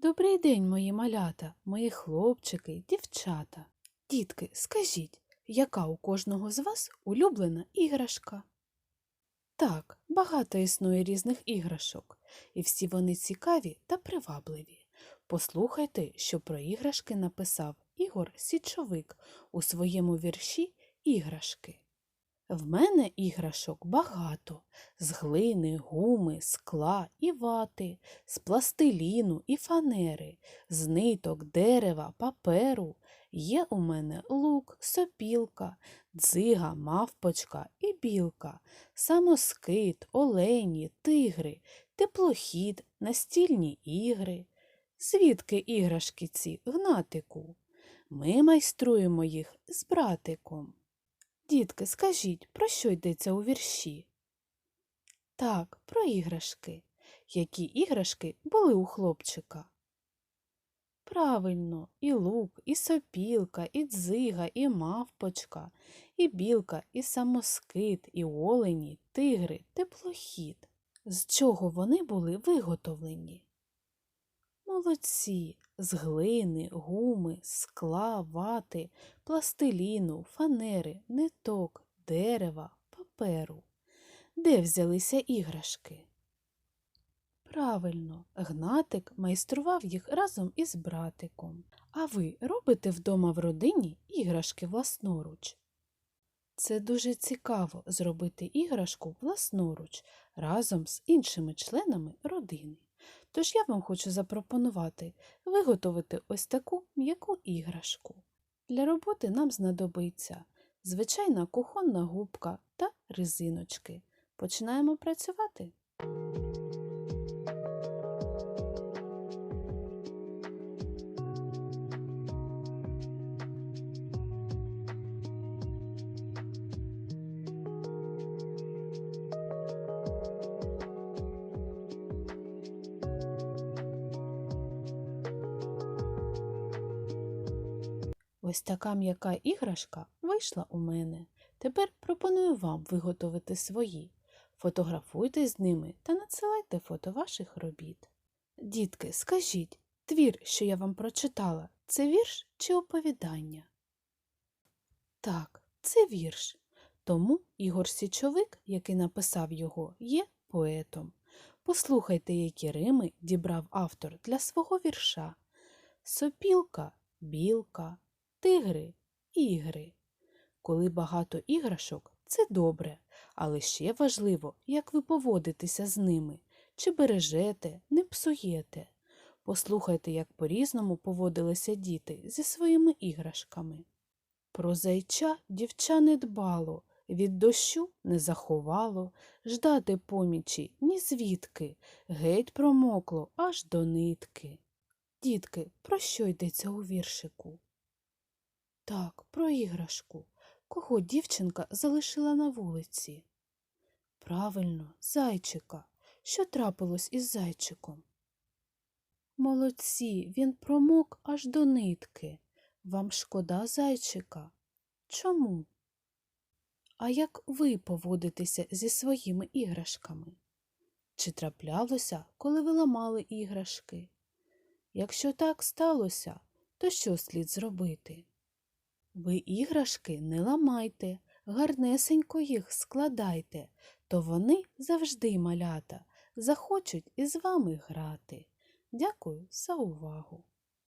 Добрий день, мої малята, мої хлопчики, дівчата. Дітки, скажіть, яка у кожного з вас улюблена іграшка? Так, багато існує різних іграшок, і всі вони цікаві та привабливі. Послухайте, що про іграшки написав Ігор Січовик у своєму вірші Іграшки. В мене іграшок багато з глини, гуми, скла і вати, з пластиліну і фанери, з ниток, дерева, паперу. Є у мене лук, сопілка, дзига, мавпочка і білка, самоскит, олені, тигри, теплохід, настільні ігри. Звідки іграшки ці, гнатику? Ми майструємо їх з братиком. Дітки, скажіть, про що йдеться у вірші? Так, про іграшки. Які іграшки були у хлопчика? Правильно, і лук, і сопілка, і дзига, і мавпочка, і білка, і самоскит, і олені, тигри, теплохід. З чого вони були виготовлені? Молодці, з глини, гуми, скла, вати, пластиліну, фанери, ниток, дерева, паперу. Де взялися іграшки? Правильно, Гнатик майстрував їх разом із братиком. А ви робите вдома в родині іграшки власноруч? Це дуже цікаво зробити іграшку власноруч разом з іншими членами родини. Тож я вам хочу запропонувати виготовити ось таку м'яку іграшку. Для роботи нам знадобиться звичайна кухонна губка та резиночки. Починаємо працювати. Ось така м'яка іграшка вийшла у мене. Тепер пропоную вам виготовити свої. Фотографуйте з ними та надсилайте фото ваших робіт. Дітки, скажіть, твір, що я вам прочитала, це вірш чи оповідання? Так, це вірш. Тому Ігор Січовик, який написав його, є поетом. Послухайте, які рими дібрав автор для свого вірша. Сопілка, білка, тигри, ігри. Коли багато іграшок, це добре, але ще важливо, як ви поводитеся з ними, чи бережете, не псуєте. Послухайте, як по-різному поводилися діти зі своїми іграшками. Про зайча дівча не дбало, від дощу не заховало, ждати помічі ні звідки, геть промокло аж до нитки. Дітки, про що йдеться у віршику? Так, про іграшку. Кого дівчинка залишила на вулиці? Правильно, зайчика. Що трапилось із зайчиком? Молодці, він промок аж до нитки. Вам шкода зайчика? Чому? А як ви поводитеся зі своїми іграшками? Чи траплялося, коли ви ламали іграшки? Якщо так сталося, то що слід зробити? Ви іграшки не ламайте, гарнесенько їх складайте, то вони завжди малята, захочуть із вами грати. Дякую за увагу!